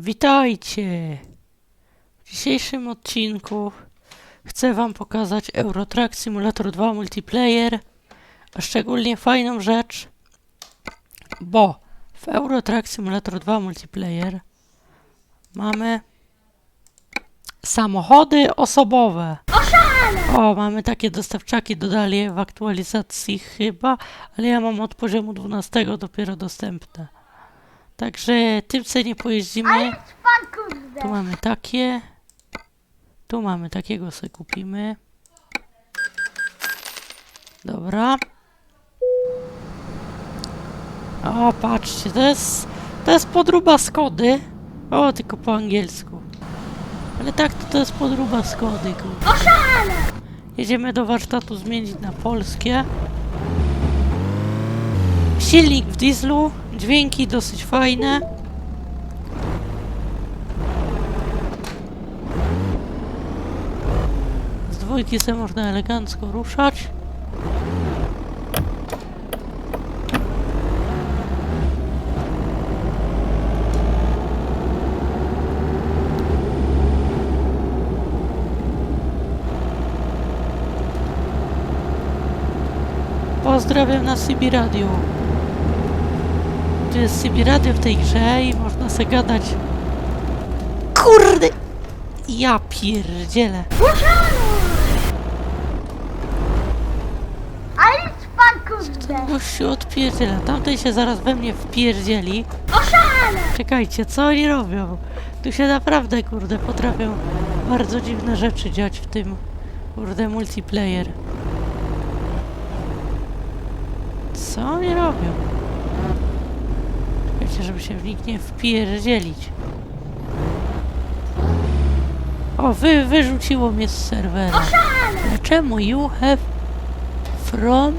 Witajcie! W dzisiejszym odcinku chcę Wam pokazać Eurotrack Simulator 2 Multiplayer, a szczególnie fajną rzecz, bo w Eurotrack Simulator 2 Multiplayer mamy samochody osobowe. O, mamy takie dostawczaki, dodali je w aktualizacji chyba, ale ja mam od poziomu 12 dopiero dostępne. Także tym sobie nie pojeździmy. Pan kurde. Tu mamy takie. Tu mamy takiego sobie kupimy. Dobra. O, patrzcie, to jest, to jest podróba Skody. O, tylko po angielsku. Ale tak, to, to jest podróba Skody, kurde. Jedziemy do warsztatu zmienić na polskie. Silnik w dieslu, dźwięki dosyć fajne. Z dwójki se można elegancko ruszać. Pozdrawiam na CB Radio. Tu jest CB Radio w tej grze i można se gadać. Kurde! Ja pierdzielę. Ale pan kurde. Już się odpierdziela. Tamten się zaraz we mnie wpierdzieli. Oszalę! Czekajcie, co oni robią? Tu się naprawdę, kurde, potrafią bardzo dziwne rzeczy dziać w tym, kurde, multiplayer. Co oni robią? Czekajcie, żeby się w nich nie wpierdzielić. O, wy, wyrzuciło mnie z serwera. Ale czemu you have from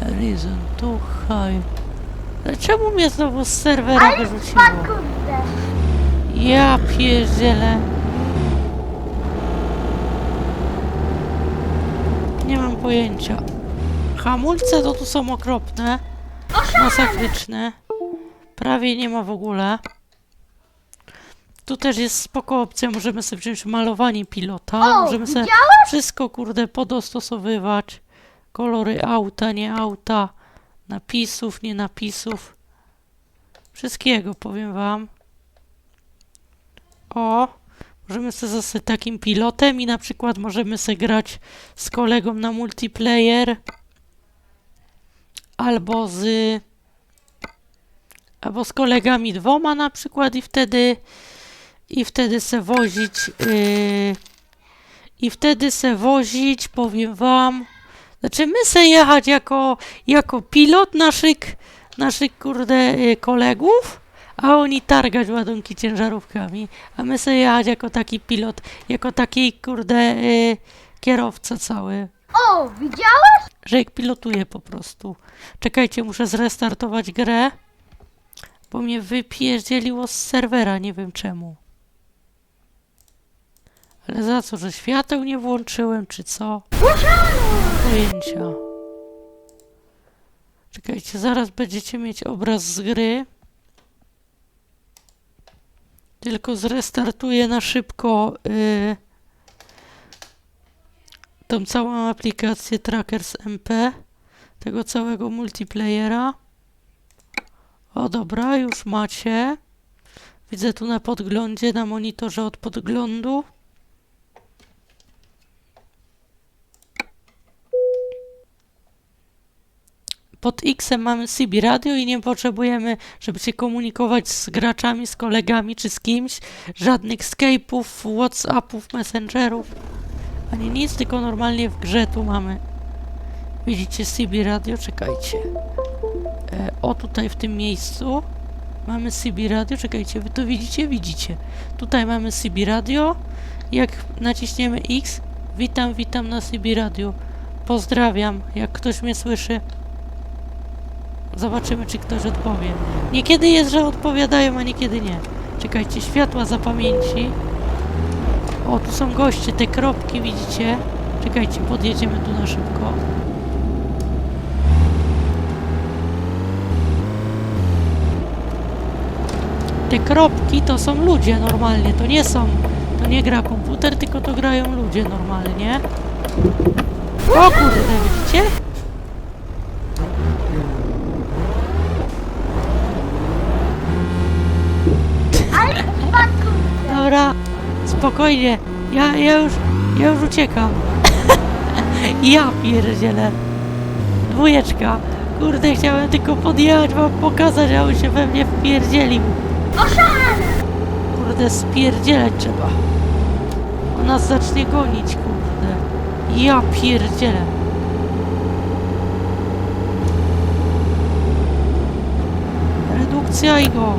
reason to hide? Ale czemu mnie znowu z serwera wyrzuciło? Ja pierdzielę. Nie mam pojęcia. Hamulce to tu są okropne. Masakryczne. Prawie nie ma w ogóle. Tu też jest spoko opcja, możemy sobie wziąć malowanie pilota. O, możemy sobie widziałeś? wszystko, kurde, podostosowywać. Kolory auta, nie auta. Napisów, nie napisów. Wszystkiego, powiem wam. O, możemy sobie zostać takim pilotem i na przykład możemy sobie grać z kolegą na multiplayer. Albo z... Albo z kolegami dwoma na przykład i wtedy... I wtedy se wozić... Yy, I wtedy se wozić, powiem wam... Znaczy my se jechać jako, jako pilot naszych, naszych kurde yy, kolegów, a oni targać ładunki ciężarówkami, a my sobie jechać jako taki pilot, jako taki kurde yy, kierowca cały, O, widziałeś? że pilotuje po prostu. Czekajcie, muszę zrestartować grę, bo mnie wypierdzieliło z serwera, nie wiem czemu. Ale za co, że świateł nie włączyłem, czy co? Pojęcia. Czekajcie, zaraz będziecie mieć obraz z gry. Tylko zrestartuję na szybko yy, tą całą aplikację Trackers MP, tego całego multiplayera. O dobra, już macie. Widzę tu na podglądzie, na monitorze od podglądu. Pod X mamy CB Radio i nie potrzebujemy, żeby się komunikować z graczami, z kolegami czy z kimś. Żadnych Skype'ów, Whatsappów, Messengerów, ani nic, tylko normalnie w grze tu mamy. Widzicie CB Radio? Czekajcie. E, o tutaj w tym miejscu mamy CB Radio. Czekajcie, wy to widzicie? Widzicie. Tutaj mamy CB Radio. Jak naciśniemy X, witam, witam na CB Radio. Pozdrawiam, jak ktoś mnie słyszy. Zobaczymy, czy ktoś odpowie. Niekiedy jest, że odpowiadają, a niekiedy nie. Czekajcie, światła zapamięci. O, tu są goście, te kropki widzicie? Czekajcie, podjedziemy tu na szybko. te kropki to są ludzie normalnie, to nie są, to nie gra komputer, tylko to grają ludzie normalnie. O kurde, widzicie? Dobra, spokojnie, ja, ja już, ja już uciekam. ja pierdzielę. Dwójeczka. Kurde, chciałem tylko podjechać wam pokazać, a on się we mnie wpierdzielił. Kurde, spierdzielać trzeba. On nas zacznie gonić, kurde. Ja pierdzielę. Redukcja i go.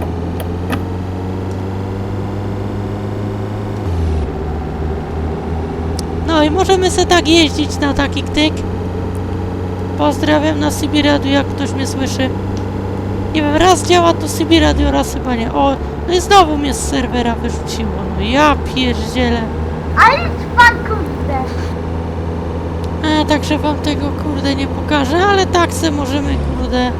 I możemy se tak jeździć na taki ktyk. Pozdrawiam na CB Radio, jak ktoś mnie słyszy. Nie wiem, raz działa to CB Radio, raz chyba nie. O, no i znowu mnie z serwera wyrzuciło. No ja pierdzielę. Ale pan kurde. E, także wam tego kurde nie pokażę, ale tak se możemy kurde.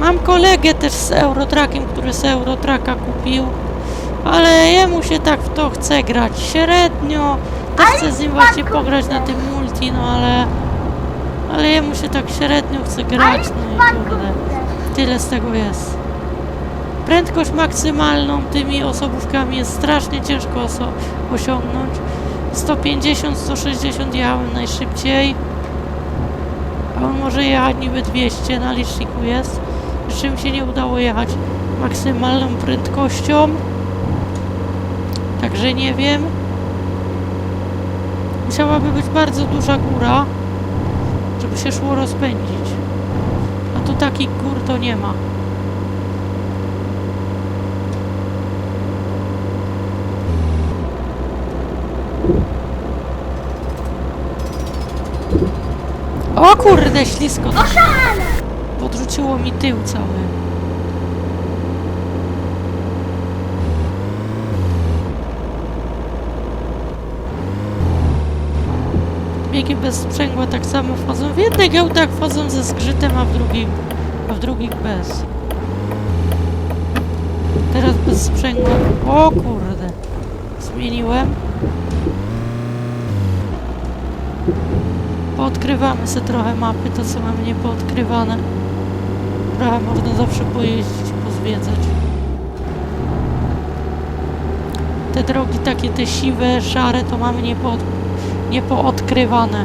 Mam kolegę też z Eurotrackiem, który z Eurotracka kupił. Ale jemu się tak w to chce grać średnio. Też chcę z nim właśnie pograć na tym multi, no ale... Ale jemu się tak średnio chce grać, no i kurde. Tyle z tego jest. Prędkość maksymalną tymi osobówkami jest strasznie ciężko osiągnąć. 150-160 jechałem najszybciej. A on może jechać niby 200 na liczniku jest. Jeszcze mi się nie udało jechać maksymalną prędkością. Także nie wiem. Musiałaby być bardzo duża góra, żeby się szło rozpędzić. A tu takich gór to nie ma. O kurde, ślisko. Podrzuciło mi tył cały. Biegiem bez sprzęgła tak samo wchodzą. W jednych giełdach wchodzą ze zgrzytem, a w drugim, a w drugich bez. Teraz bez sprzęgła. O kurde. Zmieniłem. Poodkrywamy sobie trochę mapy, to co mamy niepoodkrywane. Trochę można zawsze pojeździć, pozwiedzać. Te drogi takie, te siwe, szare, to mamy niepood, niepoodkrywane.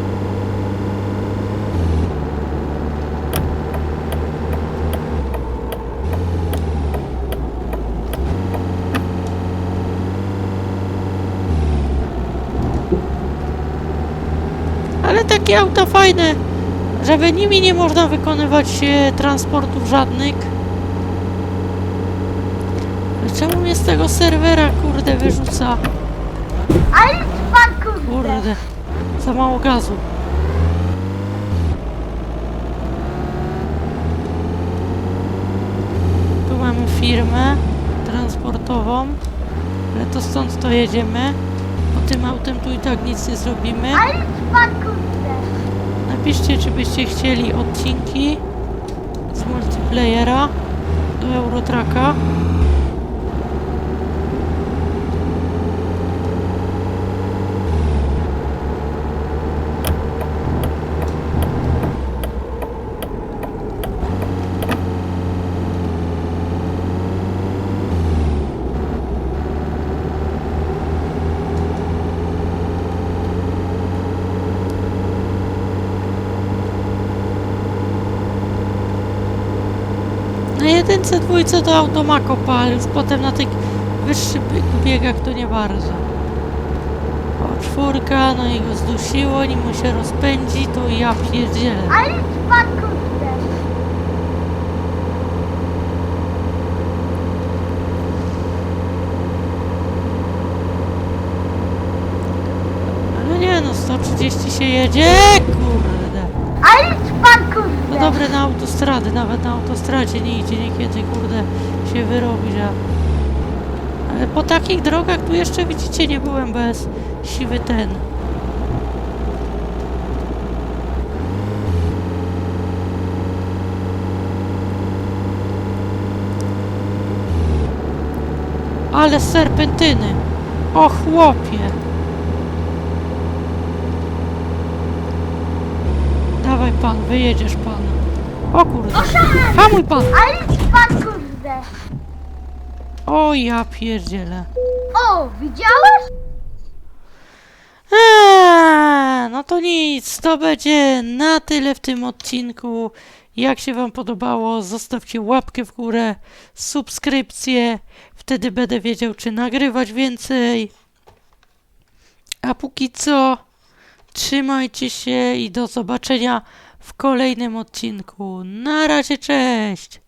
Ale takie auta fajne, żeby nimi nie można wykonywać e, transportów żadnych. Czemu mnie z tego serwera, kurde, wyrzuca? Ale pan kurde. Kurde, za mało gazu. Tu mamy firmę transportową, ale to stąd to jedziemy. Bo tym autem tu i tak nic nie zrobimy. Ale. Napiszcie, czy byście chcieli odcinki z multiplayera do Eurotraka. Na jedynce, dwójce to auto ma kopa, ale już potem na tych wyższych bie- biegach to nie bardzo. O, czwórka, no i go zdusiło, nim mu się rozpędzi, to ja pierdzielę. Ale pan kurde. Ale nie no, 130 się jedzie, kurde. Ale. No dobre na autostrady, nawet na autostradzie nie idzie niekiedy, kurde, się wyrobić, a... Ale po takich drogach tu jeszcze, widzicie, nie byłem bez siwy ten. Ale serpentyny! O chłopie! Dawaj pan, wyjedziesz pan. O kurde. Hamuj pan! Ale idź pan kurde. O ja pierdzielę. O, widziałeś? Eee, no to nic, to będzie na tyle w tym odcinku. Jak się Wam podobało, zostawcie łapkę w górę, subskrypcję, wtedy będę wiedział, czy nagrywać więcej. A póki co, trzymajcie się i do zobaczenia w kolejnym odcinku. Na razie, cześć!